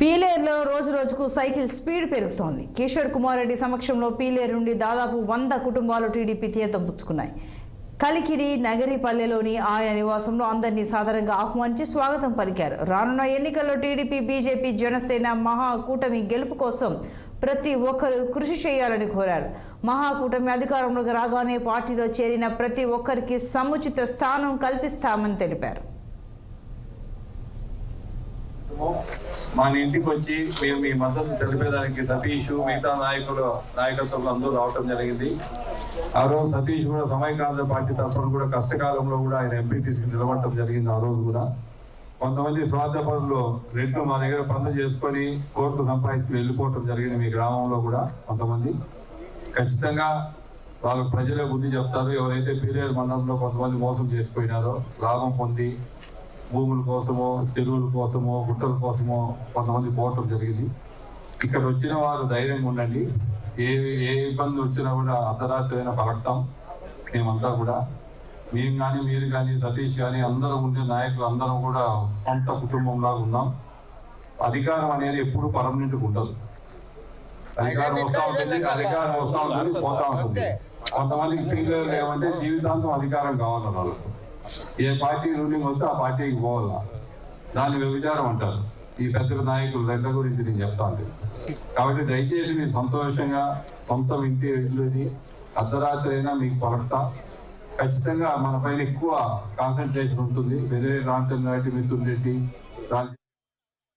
పీలేరులో రోజు రోజుకు cycle speed పెరుగుతోంది. కిషోర్ కుమార్ రెడ్డి సమక్షంలో పీలేరు నుండి దాదాపు వంద కుటుంబాలు టీడీపీ తీర్థం పుచ్చుకున్నాయి. కలికిరి నగరిపల్లెలోని ఆయన నివాసంలో అందరినీ సాధారణంగా ఆహ్వానించి స్వాగతం పలికారు. రానున్న ఎన్నికల్లో టీడీపీ బీజేపీ జనసేన మహాకూటమి గెలుపు కోసం ప్రతి ఒక్కరూ కృషి చేయాలని కోరారు. మహాకూటమి అధికారంలోకి రాగానే పార్టీలో చేరిన ప్రతి ఒక్కరికి సముచిత స్థానం కల్పిస్తామని తెలిపారు. మన ఇంటికి వచ్చి మేము మీ మద్దతు తెలిపేదానికి సతీష్ మిగతా నాయకులు నాయకత్వంలో అందరూ రావటం జరిగింది. ఆ రోజు సతీష్ కూడా సమైక్రాంత పార్టీ తరఫున కూడా కష్టకాలంలో కూడా ఆయన ఎంపీటీసీకి నిలబడటం జరిగింది ఆ రోజు కూడా. కొంతమంది స్వార్థ పనులు రెండు మా దగ్గర పనులు చేసుకొని కోర్టు సంపాదించి వెళ్ళిపోవటం జరిగింది మీ గ్రామంలో కూడా కొంతమంది. ఖచ్చితంగా వాళ్ళు ప్రజలే బుద్ధి చెప్తారు ఎవరైతే పీరియడ్ మండలంలో కొంతమంది మోసం చేసిపోయినారో లాభం పొంది భూముల కోసమో చెరువుల కోసమో గుట్టల కోసమో కొంతమంది పోవటం జరిగింది. ఇక్కడ వచ్చిన వారు ధైర్యంగా ఉండండి. ఏ ఏ ఇబ్బంది వచ్చినా కూడా అర్ధరాత్రి అయినా పలకతాం మేమంతా కూడా. మేము కానీ మీరు కానీ సతీష్ కానీ అందరం ఉండే నాయకులు అందరం కూడా సొంత కుటుంబంలాగా ఉన్నాం. అధికారం అనేది ఎప్పుడు పర్మనెంట్గా ఉండదు. అధికారం వస్తా ఉంటుంది అధికారం వస్తా ఉంటుంది పోతా ఉంటుంది. కొంతమందికి పిల్లలు ఏమంటే జీవితాంతం అధికారం కావాలి వాళ్ళకు ఏ పార్టీ రూలింగ్ వస్తే ఆ పార్టీకి పోవాలా? దాన్ని వ్యభిచారం అంటారు. ఈ పెద్ద నాయకులు రెండ గురించి నేను చెప్తా కాబట్టి దయచేసి మీరు సంతోషంగా సొంత ఇంటి ఇల్లుది అర్ధరాత్రి అయినా మీకు పలకతా. ఖచ్చితంగా మన పైన ఎక్కువ కాన్సన్ట్రేషన్ ఉంటుంది. వేరే రామచంద్ర కాబట్టి మిథున్ రెడ్డి